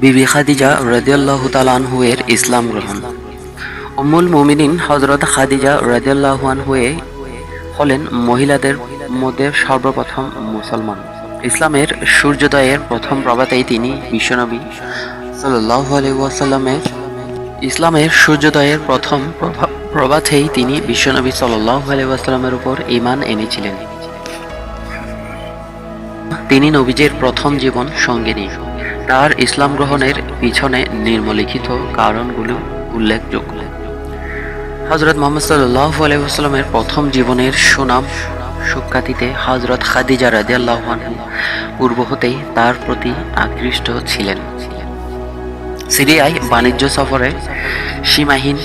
বিবি খাদিজা আনহু এর ইসলাম গ্রহণ। উম্মুল মুমিনিন হজরত খাদিজা রাদিয়াল্লাহু আনহু এ হলেন মহিলাদের মধ্যে সর্বপ্রথম মুসলমান। ইসলামের সূর্যোদয়ের প্রথম প্রভাতেই তিনি বিশ্বনবী সাল্লাল্লাহু আলাইহি ওয়াসাল্লামের ইসলামের সূর্যোদয়ের প্রথম প্রভা- প্রভাতেই তিনি বিশ্বনবী সাল্লাল্লাহু আলাইহি ওয়াসাল্লামের উপর ইমান এনেছিলেন। তিনি নবীজের প্রথম জীবন সঙ্গিনী। তার ইসলাম গ্রহণের পিছনে নিম্নলিখিত কারণগুলো উল্লেখযোগ্য। হজরত মোহাম্মদ সাল্লাহ আলাইসাল্লামের প্রথম জীবনের সুনাম সুখ্যাতিতে হজরত খাদিজা রাদিয়াল্লাহু আনহু পূর্ব হতেই তার প্রতি আকৃষ্ট ছিলেন। সিরিয়ায় বাণিজ্য সফরে সীমাহীন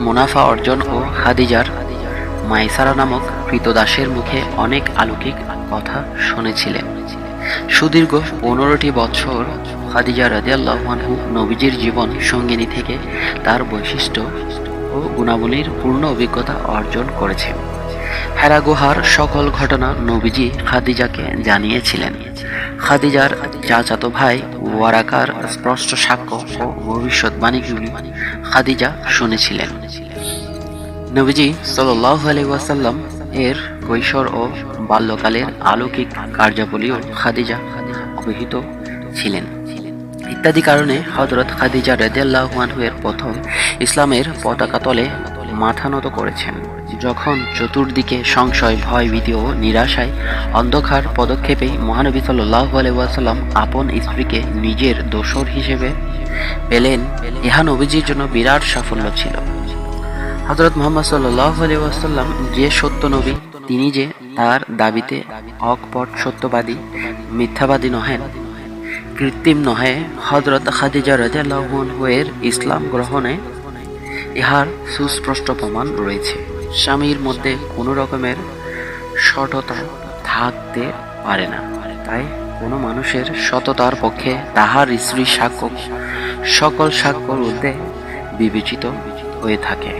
মুনাফা অর্জন ও খাদিজার মাইসারা নামক কৃতদাসের মুখে অনেক আলৌকিক কথা শুনেছিলেন। সুদীর্ঘ পনেরোটি বছর খাদিজা রাদিয়াল্লাহু আনহু নবীজির জীবন সঙ্গিনী থেকে তার বৈশিষ্ট্য ও গুণাবলীর পূর্ণ অভিজ্ঞতা অর্জন করেছেন হেরা গুহার সকল ঘটনা নবীজি খাদিজাকে জানিয়েছিলেন। খাদিজার চাচাতো ভাই ওয়ারাকার স্পষ্ট সাক্ষ্য ও ভবিষ্যৎবাণীগুলি খাদিজা শুনেছিলেন। নবীজি সাল্লাহ আলাইহি ওয়াসাল্লাম এর কৈশোর ও বাল্যকালের অলৌকিক কার্যাবলীও খাদিজা অবহিত ছিলেন। ইত্যাদি কারণে হজরত খাদিজা রেদিয়াল্লাহু আনহু প্রথম ইসলামের পতাকা তলে মাথা নত করেছেন। যখন চতুর্দিকে সংশয়, ভয়, ভীতি ও নিরাশায় অন্ধকার পদক্ষেপেই মহানবী সাল্লাহ আলাইসাল্লাম আপন স্ত্রীকে নিজের দোসর হিসেবে পেলেন, ইহা নবীজির জন্য বিরাট সাফল্য ছিল। হজরত মোহাম্মদ সাল্লাহ আলি যে সত্য নবী, তিনি যে তার দাবিতে অকপট সত্যবাদী, মিথ্যাবাদী নহেন, কৃত্রিম নহে হজরত খাদিজা রাজাল্লাহু এর ইসলাম গ্রহণে ইহার সুস্পষ্ট প্রমাণ রয়েছে। স্বামীর মধ্যে কোনো রকমের সততা থাকতে পারে না। তাই কোনো মানুষের সততার পক্ষে তাহার স্ত্রী সাক্ষ্য সকল সাক্ষ্যর ঊর্ধ্বে বিবেচিত হয়ে থাকে।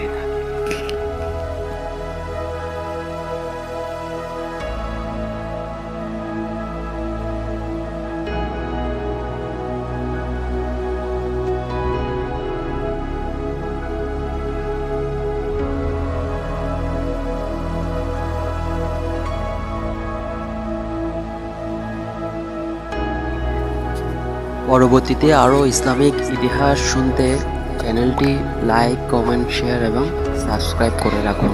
পরবর্তীতে আরও ইসলামিক ইতিহাস শুনতে চ্যানেলটি লাইক কমেন্ট শেয়ার এবং সাবস্ক্রাইব করে রাখুন।